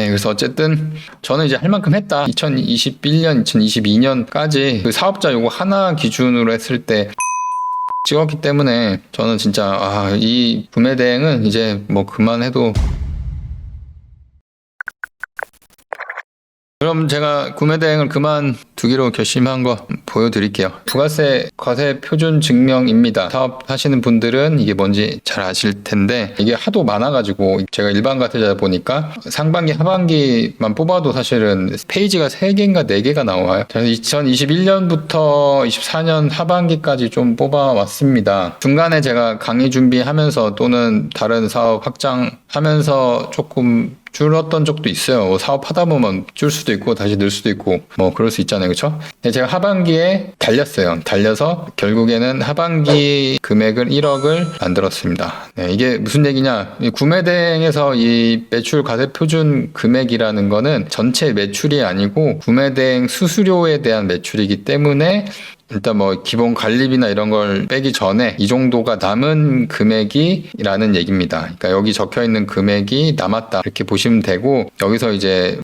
네, 그래서 어쨌든 저는 이제 할 만큼 했다. 2021년, 2022년까지 그 사업자 요거 하나 기준으로 했을 때 찍었기 때문에 저는 진짜 아, 이 구매 대행은 이제 뭐 그만해도 그럼 제가 구매 대행을 그만 두기로 결심한 거 보여드릴게요. 부가세 과세 표준 증명입니다. 사업하시는 분들은 이게 뭔지 잘 아실 텐데 이게 하도 많아가지고 제가 일반 과세자 보니까 상반기 하반기만 뽑아도 사실은 페이지가 3개인가 4개가 나와요. 그래서 2021년부터 24년 하반기까지 좀 뽑아왔습니다. 중간에 제가 강의 준비하면서 또는 다른 사업 확장하면서 조금 줄었던 적도 있어요. 뭐 사업하다 보면 줄 수도 있고 다시 늘 수도 있고 뭐 그럴 수 있잖아요. 그렇죠? 제가 하반기에 달렸어요. 달려서 결국에는 하반기 금액을 1억을 만들었습니다. 네, 이게 무슨 얘기냐? 이 구매 대행에서 이 매출 과세 표준 금액이라는 거는 전체 매출이 아니고 구매 대행 수수료에 대한 매출이기 때문에 일단 뭐 기본 관리비나 이런 걸 빼기 전에 이 정도가 남은 금액이라는 얘기입니다. 그러니까 여기 적혀 있는 금액이 남았다 이렇게 보시면 되고 여기서 이제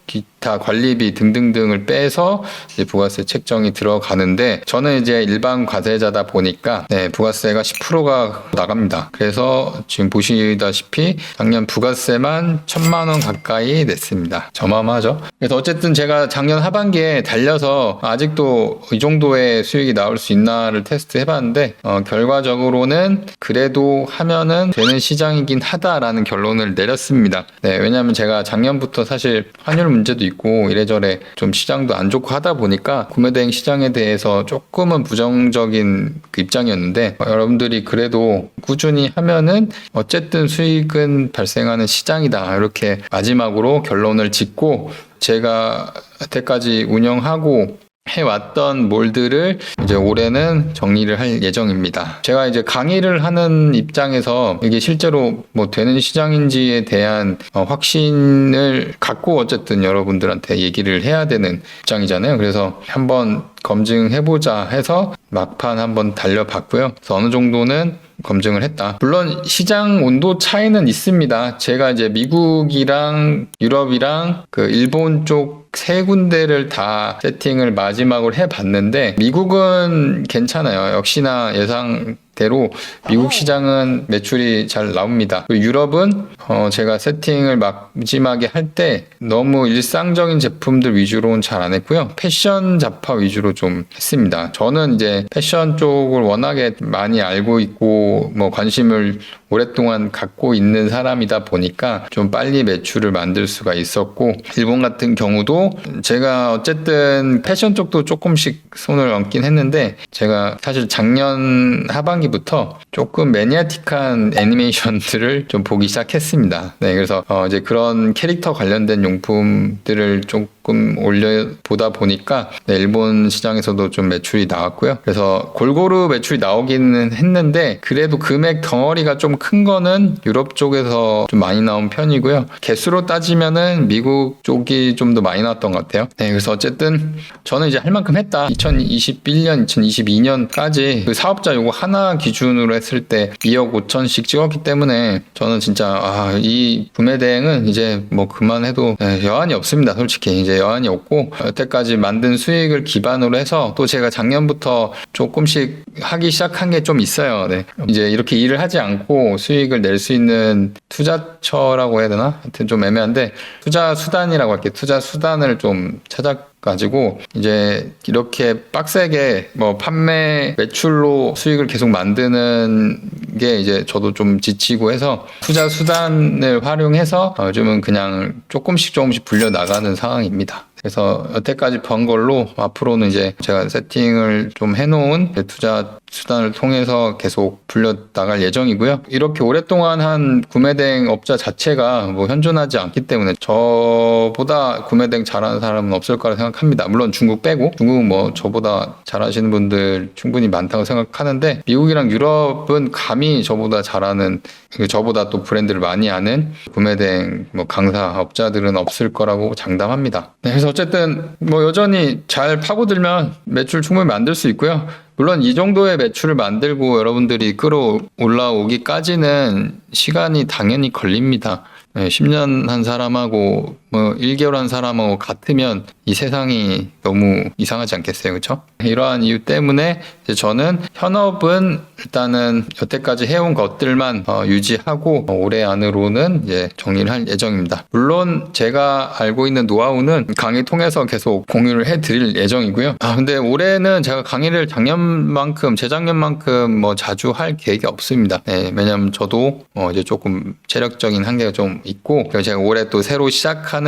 기타 관리비 등등등을 빼서 부가세 책정이 들어가는데 저는 이제 일반 과세자다 보니까 네, 부가세가 10%가 나갑니다. 그래서 지금 보시다시피 작년 부가세만 천만 원 가까이 냈습니다. 저마마하죠. 그래서 어쨌든 제가 작년 하반기에 달려서 아직도 이 정도의 수익이 나올 수 있나를 테스트 해봤는데 어, 결과적으로는 그래도 하면은 되는 시장이긴 하다라는 결론을 내렸습니다. 네, 왜냐하면 제가 작년부터 사실 환율 문제도 있고 이래저래 좀 시장도 안 좋고 하다 보니까 구매대행 시장에 대해서 조금은 부정적인 그 입장이었는데 어, 여러분들이 그래도 꾸준히 하면은 어쨌든 수익은 발생하는 시장이다 이렇게 마지막으로 결론을 짓고 제가 여태까지 운영하고 해왔던 몰들을 이제 올해는 정리를 할 예정입니다. 제가 이제 강의를 하는 입장에서 이게 실제로 뭐 되는 시장인지에 대한 어, 확신을 갖고 어쨌든 여러분들한테 얘기를 해야 되는 입장이잖아요. 그래서 한번 검증해보자 해서 막판 한번 달려봤고요. 그래서 어느 정도는 검증을 했다. 물론 시장 온도 차이는 있습니다. 제가 이제 미국이랑 유럽이랑 그 일본 쪽 세 군데를 다 세팅을 마지막으로 해봤는데 미국은 괜찮아요. 역시나 예상 대로 미국 시장은 매출이 잘 나옵니다. 유럽은 어 제가 세팅을 마지막에 할 때 너무 일상적인 제품들 위주로는 잘 안 했고요. 패션 잡화 위주로 좀 했습니다. 저는 이제 패션 쪽을 워낙에 많이 알고 있고 뭐 관심을 오랫동안 갖고 있는 사람이다 보니까 좀 빨리 매출을 만들 수가 있었고 일본 같은 경우도 제가 어쨌든 패션 쪽도 조금씩 손을 얹긴 했는데 제가 사실 작년 하반기 부터 조금 매니아틱한 애니메이션들을 좀 보기 시작했습니다. 네, 그래서 어 이제 그런 캐릭터 관련된 용품들을 조금 올려 보다 보니까 네, 일본 시장에서도 좀 매출이 나왔고요. 그래서 골고루 매출이 나오기는 했는데 그래도 금액 덩어리가 좀 큰 거는 유럽 쪽에서 좀 많이 나온 편이고요. 개수로 따지면은 미국 쪽이 좀 더 많이 나왔던 것 같아요. 네, 그래서 어쨌든 저는 이제 할 만큼 했다. 2021년, 2022년까지 그 사업자 요거 하나 기준으로 했을 때 2억 5천씩 찍었기 때문에 저는 진짜 아, 이 구매 대행은 이제 뭐 그만해도 네, 여한이 없습니다. 솔직히 이제 여한이 없고 여태까지 만든 수익을 기반으로 해서 또 제가 작년부터 조금씩 하기 시작한 게 좀 있어요. 네. 이제 이렇게 일을 하지 않고 수익을 낼 수 있는 투자처라고 해야 되나? 하여튼 좀 애매한데 투자 수단이라고 할게 투자 수단을 좀 찾아 가지고 이제 이렇게 빡세게 뭐 판매 매출로 수익을 계속 만드는 게 이제 저도 좀 지치고 해서 투자 수단을 활용해서 어, 요즘은 그냥 조금씩 조금씩 불려 나가는 상황입니다. 그래서 여태까지 번 걸로 앞으로는 이제 제가 세팅을 좀 해놓은 투자 수단을 통해서 계속 불려 나갈 예정이고요. 이렇게 오랫동안 한 구매대행 업자 자체가 뭐 현존하지 않기 때문에 저보다 구매대행 잘하는 사람은 없을 거라 생각합니다. 물론 중국 빼고 중국은 뭐 저보다 잘하시는 분들 충분히 많다고 생각하는데 미국이랑 유럽은 감히 저보다 잘하는 저보다 또 브랜드를 많이 아는 구매대행 뭐 강사 업자들은 없을 거라고 장담합니다. 네, 그래서 어쨌든 뭐 여전히 잘 파고들면 매출 충분히 만들 수 있고요. 물론 이 정도의 매출을 만들고 여러분들이 끌어올라오기까지는 시간이 당연히 걸립니다. 네, 10년 한 사람하고 뭐 1개월 한 사람하고 같으면 이 세상이 너무 이상하지 않겠어요, 그렇죠? 이러한 이유 때문에 저는 현업은 일단은 여태까지 해온 것들만 어, 유지하고 어, 올해 안으로는 이제 정리를 할 예정입니다. 물론 제가 알고 있는 노하우는 강의 통해서 계속 공유를 해드릴 예정이고요. 아 근데 올해는 제가 강의를 작년만큼 재작년만큼 뭐 자주 할 계획이 없습니다. 네, 왜냐면 저도 어, 이제 조금 체력적인 한계가 좀 있고 제가 올해 또 새로 시작하는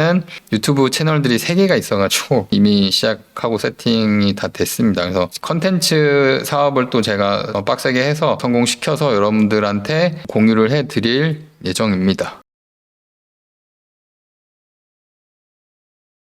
유튜브 채널들이 세 개가 있어가지고 이미 시작하고 세팅이 다 됐습니다. 그래서 컨텐츠 사업을 또 제가 어, 빡세게 해서 성공시켜서 여러분들한테 공유를 해드릴 예정입니다.